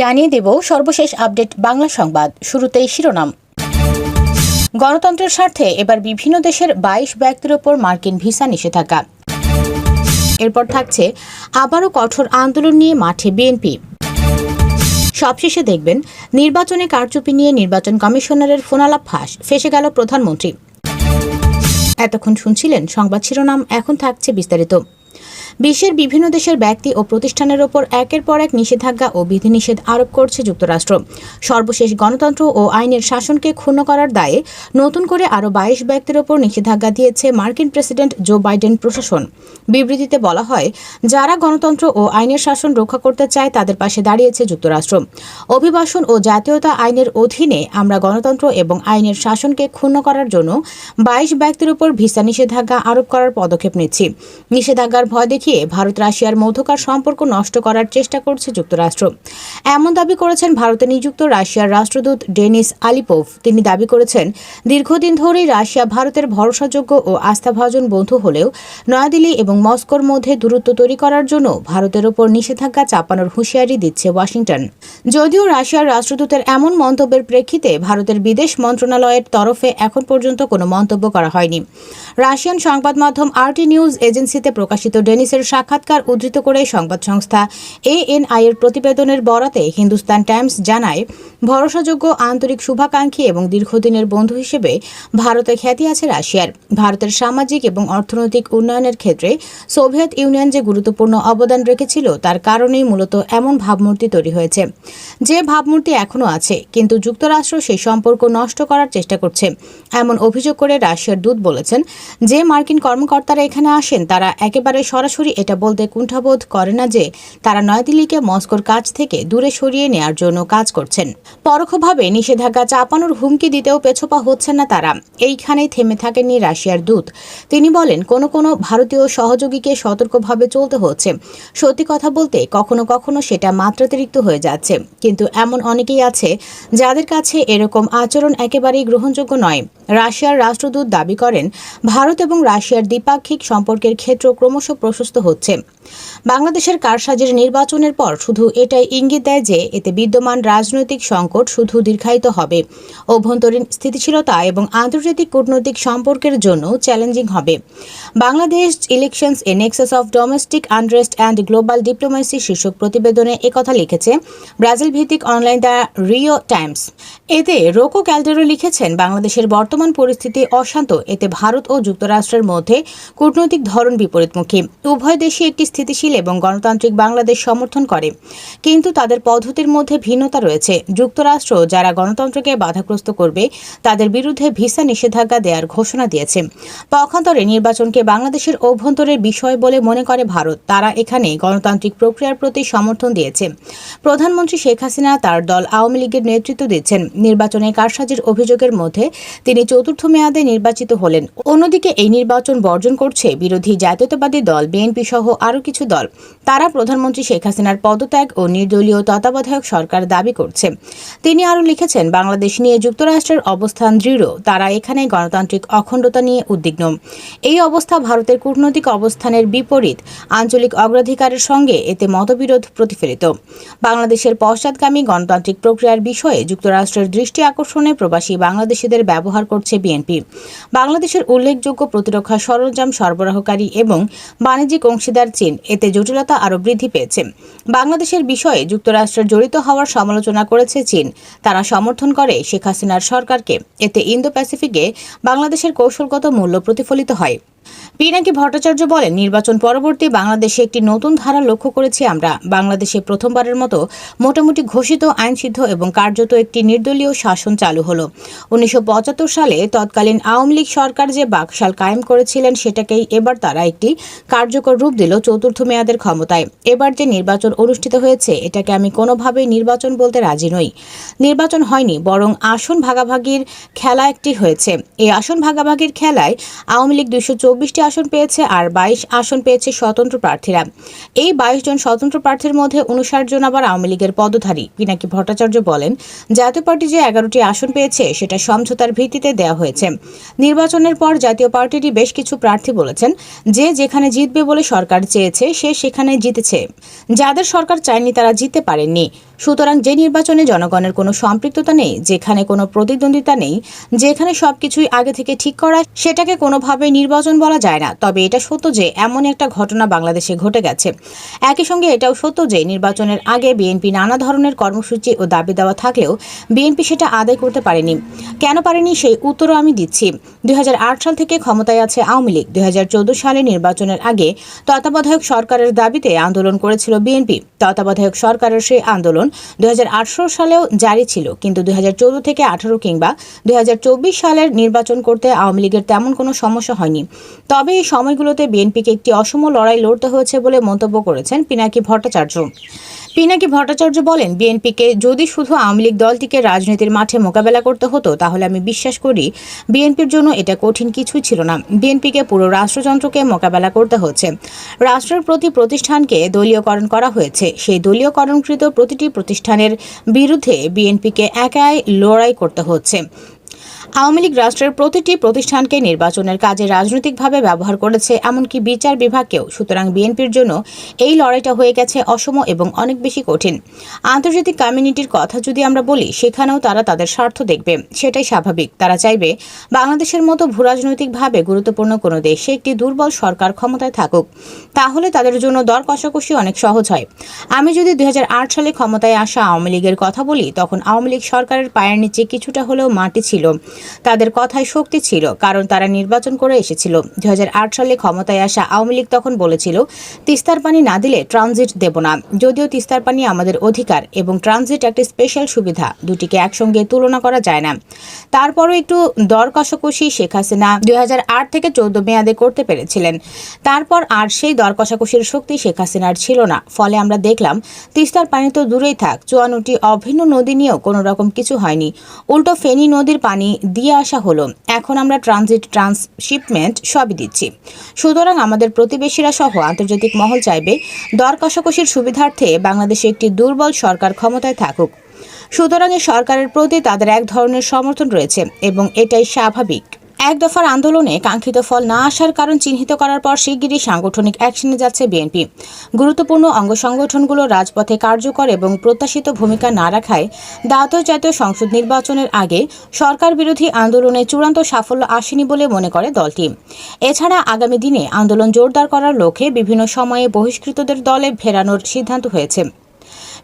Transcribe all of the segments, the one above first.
জানিয়ে দেব সর্বশেষ আপডেট বাংলা সংবাদ, শুরুতেই শিরোনাম। গণতন্ত্রের স্বার্থে এবার বিভিন্ন দেশের বাইশ ব্যক্তির ওপর মার্কিন ভিসা নিষেধাজ্ঞা। এরপর থাকছে আবারও কঠোর আন্দোলন নিয়ে মাঠে বিএনপি। সবশেষে দেখবেন, নির্বাচনে কারচুপি নিয়ে নির্বাচন কমিশনারের ফোনালাপ ফাঁস, ফেসে গেল প্রধানমন্ত্রী। এতক্ষণ শুনছিলেন সংবাদ শিরোনাম, এখন থাকছে বিস্তারিত। বিশ্বের বিভিন্ন দেশের ব্যক্তি ও প্রতিষ্ঠানের ওপর একের পর এক নিষেধাজ্ঞা ও বিধিনিষেধ আরোপ করছে যুক্তরাষ্ট্র। সর্বশেষ গণতন্ত্র ও আইনের শাসনকে ক্ষুণ্ণ করার দায়ে নতুন করে আরও বাইশ ব্যক্তির ওপর নিষেধাজ্ঞা দিয়েছে মার্কিন প্রেসিডেন্ট জো বাইডেন প্রশাসন। বিবৃতিতে বলা হয়, যারা গণতন্ত্র ও আইনের শাসন রক্ষা করতে চায় তাদের পাশে দাঁড়িয়েছে যুক্তরাষ্ট্র। অভিবাসন ও জাতীয়তা আইনের অধীনে আমরা গণতন্ত্র এবং আইনের শাসনকে ক্ষুণ্ণ করার জন্য বাইশ ব্যক্তির উপর ভিসা নিষেধাজ্ঞা আরোপ করার পদক্ষেপ নিচ্ছি। নিষেধাজ্ঞার ভয় দেখিয়ে ভারত রাশিয়ার মধ্যকার সম্পর্ক নষ্ট করার চেষ্টা করছে যুক্তরাষ্ট্র। এমন দাবি করেছেন ভারতে নিযুক্ত রাশিয়ার রাষ্ট্রদূত ডেনিস আলিপোভ। তিনি দাবি করেছেন, দীর্ঘদিন ধরেই রাশিয়া ভারতের ভরসাযোগ্য ও আস্থাভাজন বন্ধু হলেও নয়াদিল্লি এবং মস্কোর মধ্যে দূরত্ব তৈরি করার জন্য ভারতের ওপর নিষেধাজ্ঞা চাপানোর হুঁশিয়ারি দিচ্ছে ওয়াশিংটন। যদিও রাশিয়ার রাষ্ট্রদূতের এমন মন্তব্যের প্রেক্ষিতে ভারতের বিদেশ মন্ত্রণালয়ের তরফে এখন পর্যন্ত কোনো মন্তব্য করা হয়নি। রাশিয়ান সংবাদ মাধ্যম আরটি নিউজ এজেন্সিতে প্রকাশিত ডেনিসের সাক্ষাৎকার উদ্ধৃত করে সংবাদ সংস্থা এএনআই এর প্রতিবেদনের বরাতে হিন্দুস্তান টাইমস জানায়, ভরসাযোগ্য আন্তরিক শুভাকাঙ্ক্ষী এবং দীর্ঘদিনের বন্ধু হিসেবে ভারতে খ্যাতি আছে রাশিয়ার। ভারতের সামাজিক এবং অর্থনৈতিক উন্নয়নের ক্ষেত্রে সোভিয়েত ইউনিয়ন যে গুরুত্বপূর্ণ অবদান রেখেছিল, তার কারণেই মূলত এমন ভাবমূর্তি তৈরি হয়েছে। যে ভাবমূর্তি এখনও আছে, কিন্তু যুক্তরাষ্ট্র সেই সম্পর্ক নষ্ট করার চেষ্টা করছে। এমন অভিযোগ করে রাশিয়ার দূত বলেছেন, যে মার্কিন কর্মকর্তারা এখানে আসেন, তারা একেবারে সরাসরি এটা বলতে কুণ্ঠাবোধ করে না যে তারা নয়াদিল্লিকে মস্কোর কাছ থেকে দূরে সরিয়ে নেয়ার জন্য কাজ করছেন। পরোক্ষভাবে নিষেধাজ্ঞা চাপানোর হুমকি দিতেও পেছোপা হচ্ছেন না তারা। এইখানেই থেমে থাকেননি রাশিয়ার দূত। তিনি বলেন, কোনো কোনো ভারতীয় সহযোগীকে সতর্কভাবে চলতে হচ্ছে। সত্যি কথা বলতে কখনো কখনো সেটা মাত্রাতিরিক্ত হয়ে যাচ্ছে। কিন্তু এমন অনেকেই আছে যাদের কাছে এরকম আচরণ একেবারেই গ্রহণযোগ্য নয়। রাশিয়ার রাষ্ট্রদূত দাবি করেন, ভারত এবং রাশিয়ার দ্বিপাক্ষিক সম্পর্কের ক্ষেত্র ক্রমশ প্রশস্ত হচ্ছে। বাংলাদেশের কারসাজির নির্বাচনের পর শুধু এটাই ইঙ্গিত দেয় যে, এতে বিদ্যমান রাজনৈতিক সংকট শুধু দীর্ঘায়িত হবে। অভ্যন্তরীণ স্থিতিশীলতা এবং আন্তর্জাতিক কূটনৈতিক সম্পর্কের জন্য চ্যালেঞ্জিং হবে। Bangladesh elections a nexus of domestic unrest and global diplomacy শীর্ষক প্রতিবেদনে একথা লিখেছে ব্রাজিল ভিত্তিক অনলাইন দ্য রিও টাইমস। এতে রোকো ক্যালডেরো লিখেছেন, বাংলাদেশের বর্তমান পরিস্থিতি অশান্ত, এতে ভারত ও যুক্তরাষ্ট্রের মধ্যে কূটনৈতিক ধরন বিপরীতমুখী। উভয় দেশই একটি স্থিতিশীল এবং গণতান্ত্রিক বাংলাদেশ সমর্থন করে। কিন্তু তাদের পদ্ধতির মধ্যে ভিন্নতা রয়েছে। যুক্তরাষ্ট্র, যারা গণতন্ত্রকে বাধাগ্রস্ত করবে, তাদের বিরুদ্ধে ভিসা নিষেধাজ্ঞা দেওয়ার ঘোষণা দিয়েছে। পক্ষান্তরে নির্বাচনকে বাংলাদেশের অভ্যন্তরের বিষয় বলে মনে করে ভারত। তারা এখানে গণতান্ত্রিক প্রক্রিয়ার প্রতি সমর্থন দিয়েছে। প্রধানমন্ত্রী শেখ হাসিনা তার দল আওয়ামী লীগের নেতৃত্ব দিচ্ছেন। নির্বাচনে কারসাজির অভিযোগের মধ্যে তিনি চতুর্থ মেয়াদে নির্বাচিত হলেন। অন্যদিকে এই নির্বাচন বর্জন করছে বিরোধী জাতীয়তাবাদী দল, বিএনপি সহ আরও কিছু দল। তারা প্রধানমন্ত্রী শেখ হাসিনার পদত্যাগ ও নির্দলীয় তত্ত্বাবধায়ক সরকার দাবি করছে। তিনি আরও লিখেছেন, বাংলাদেশ নিয়ে যুক্তরাষ্ট্রের অবস্থান দৃঢ়। তারা এখানে গণতান্ত্রিক অখণ্ডতা নিয়ে উদ্বিগ্ন। এই অবস্থা ভারতের কূটনৈতিক অবস্থানের বিপরীত। আঞ্চলিক অগ্রাধিকারের সঙ্গে এতে মতবিরোধ প্রতিফলিত। বাংলাদেশের পশ্চাৎগামী গণতান্ত্রিক প্রক্রিয়ার বিষয়ে যুক্তরাষ্ট্রের দৃষ্টি আকর্ষণে প্রবাসী বাংলাদেশিদের ব্যবহার করছে বিএনপি। বাংলাদেশের উল্লেখযোগ্য প্রতিরক্ষা সরঞ্জাম সরবরাহকারী এবং বাণিজ্যিক অংশীদার চীন। এতে জটিলতা আরও বৃদ্ধি পেয়েছে। বাংলাদেশের বিষয়ে যুক্তরাষ্ট্র জড়িত হওয়ার সমালোচনা করেছে চীন। তারা সমর্থন করে শেখ হাসিনার সরকারকে। এতে ইন্দো প্যাসিফিকে বাংলাদেশের কৌশলগত মূল্য প্রতিফলিত হয়। পিনাকি ভট্টাচার্য বলেন, নির্বাচন পরবর্তী বাংলাদেশে একটি নতুন ধারা লক্ষ্য করেছি আমরা। বাংলাদেশে প্রথমবারের মতো মোটামুটি ঘোষিত আইনসিদ্ধ এবং কার্যত একটি নির্দলীয় শাসন চালু হলো। উনিশশো পঁচাত্তর সালে তৎকালীন আওয়ামী লীগ সরকার যে বাকশাল কায়েম করেছিলেন, সেটাকেই এবার তারা একটি কার্যকর রূপ দিল চতুর্থ মেয়াদের ক্ষমতায়। এবার যে নির্বাচন অনুষ্ঠিত হয়েছে, এটাকে আমি কোনোভাবেই নির্বাচন বলতে রাজি নই। নির্বাচন হয়নি, বরং আসন ভাগাভাগির খেলা একটি হয়েছে। এই আসন ভাগাভাগির খেলায় আওয়ামী লীগ দুইশো চব্বিশটি আসন পেয়েছে আর বাইশ আসন পেয়েছে স্বতন্ত্র প্রার্থীরা। এই বাইশ জন স্বতন্ত্র প্রার্থীর মধ্যে উনষাট জন আবার আওয়ামী লীগের পদধারী, পিনাকি ভট্টাচার্য বলেন। জাতীয় পার্টি যে এগারোটি আসন পেয়েছে, সেটা সমঝোতার ভিত্তিতে দেওয়া হয়েছে। নির্বাচনের পর জাতীয় পার্টিটি বেশ কিছু প্রার্থী বলেছেন, যে যেখানে জিতবে বলে সরকার চেয়েছে, সে সেখানে জিতেছে। যাদের সরকার চায়নি, তারা জিততে পারেননি। সুতরাং যে নির্বাচনে জনগণের কোনো সম্পৃক্ততা নেই, যেখানে কোনো প্রতিদ্বন্দ্বিতা নেই, যেখানে সবকিছুই আগে থেকে ঠিক করা, সেটাকে কোনোভাবে নির্বাচন বলা যায় না। তবে এটা সত্য যে এমন একটা ঘটনা বাংলাদেশে ঘটে গেছে। একই সঙ্গে এটাও সত্য যে নির্বাচনের আগে বিএনপি নানা ধরনের কর্মসূচি ও দাবি দেওয়া থাকলেও বিএনপি সেটা আদায় করতে পারেনি। কেন পারেনি সেই উত্তরও আমি দিচ্ছি। দুই সাল থেকে ক্ষমতায় আছে আওয়ামী লীগ। দু হাজার চৌদ্দ সালে নির্বাচনের আগে তত্ত্বাবধায়ক সরকারের দাবিতে আন্দোলন করেছিল বিএনপি তত্ত্বাবধায়ক সরকারের সেই আন্দোলন দুই হাজার আঠারো সালেও জারি ছিল। কিন্তু দুই হাজার চোদ্দ থেকে আঠারো কিংবা দুই হাজার চব্বিশ সালের নির্বাচন করতে আওয়ামী লীগের তেমন কোনো সমস্যা হয়নি। তবে এই সময়গুলোতে বিএনপিকে একটি অসম লড়াই লড়তে হয়েছে বলে মন্তব্য করেছেন পিনাকি ভট্টাচার্য। পিনাকি ভট্টাচার্য বলেন, বিএনপিকে যদি শুধু আওয়ামী লীগ দলটিকে রাজনীতির মাঠে মোকাবেলা করতে হতো, তাহলে আমি বিশ্বাস করি বিএনপির জন্য এটা কঠিন কিছুই ছিল না। বিএনপিকে পুরো রাষ্ট্রযন্ত্রকে মোকাবেলা করতে হচ্ছে। রাষ্ট্রের প্রতি প্রতিষ্ঠানকে দলীয়করণ করা হয়েছে। সেই দলীয়করণকৃত প্রতিটি প্রতিষ্ঠানের বিরুদ্ধে বিএনপিকে একাই লড়াই করতে হচ্ছে। আওয়ামী লীগ রাষ্ট্রের প্রতিটি প্রতিষ্ঠানকে নির্বাচনের কাজে রাজনৈতিকভাবে ব্যবহার করেছে, এমনকি বিচার বিভাগকেও। সুতরাং বিএনপির জন্য এই লড়াইটা হয়ে গেছে অসম এবং অনেক বেশি কঠিন। আন্তর্জাতিক কমিউনিটির কথা যদি আমরা বলি, সেখানেও তারা তাদের স্বার্থ দেখবে। সেটাই স্বাভাবিক। তারা চাইবে বাংলাদেশের মতো ভূরাজনৈতিকভাবে গুরুত্বপূর্ণ কোনো দেশে একটি দুর্বল সরকার ক্ষমতায় থাকুক। তাহলে তাদের জন্য দর কষাকষি অনেক সহজ হয়। আমি যদি দু হাজার আট সালে ক্ষমতায় আসা আওয়ামী লীগের কথা বলি, তখন আওয়ামী লীগ সরকারের পায়ের নিচে কিছুটা হলেও মাটি ছিল। তাদের কথায় শক্তি ছিল, কারণ তারা নির্বাচন করে এসেছিল। দু হাজার আট সালে ক্ষমতায় আসা আওয়ামী লীগ তখন বলেছিল, তিস্তার পানি না দিলে ট্রানজিট দেব না। যদিও তিস্তার পানি আমাদের অধিকার এবং ট্রানজিট একটি স্পেশাল সুবিধা, দুটিকে একসঙ্গে তুলনা করা যায় না। তারপরও একটু দর কষাকষি শেখ হাসিনা দুই হাজার আট থেকে চৌদ্দ মেয়াদে করতে পেরেছিলেন। তারপর আর সেই দর কষাকষির শক্তি শেখ হাসিনার ছিল না। ফলে আমরা দেখলাম, তিস্তার পানি তো দূরেই থাক, চুয়ান্নটি অভিন্ন নদী নিয়েও কোনো রকম কিছু হয়নি। উল্টো ফেনী নদীর পানি দিয়ে আসা হলো। এখন আমরা ট্রানজিট ট্রান্সশিপমেন্ট সবই দিচ্ছি। সুতরাং আমাদের প্রতিবেশীরা সহ আন্তর্জাতিক মহল চাইবে দর কষাকষির সুবিধার্থে বাংলাদেশে একটি দুর্বল সরকার ক্ষমতায় থাকুক। সুতরাং সরকারের প্রতি তাদের এক ধরনের সমর্থন রয়েছে এবং এটাই স্বাভাবিক। এক দফার আন্দোলনে কাঙ্ক্ষিত ফল না আসার কারণ চিহ্নিত করার পর শিগগিরই সাংগঠনিক অ্যাকশনে যাচ্ছে বিএনপি। গুরুত্বপূর্ণ অঙ্গ সংগঠনগুলো রাজপথে কার্যকর এবং প্রত্যাশিত ভূমিকা না রাখায় দ্বাদশ জাতীয় সংসদ নির্বাচনের আগে সরকার বিরোধী আন্দোলনে চূড়ান্ত সাফল্য আসেনি বলে মনে করে দলটি। এছাড়া আগামী দিনে আন্দোলন জোরদার করার লক্ষ্যে বিভিন্ন সময়ে বহিষ্কৃতদের দলে ফেরানোর সিদ্ধান্ত হয়েছে।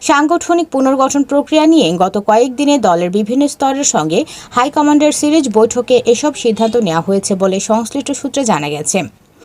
সাংগঠনিক পুনর্গঠন প্রক্রিয়া নিয়ে গত কয়েকদিনে দলের বিভিন্ন স্তরের সঙ্গে হাইকমান্ডের সিরিজ বৈঠকে এসব সিদ্ধান্ত নেওয়া হয়েছে বলে সংশ্লিষ্ট সূত্রে জানা গেছে।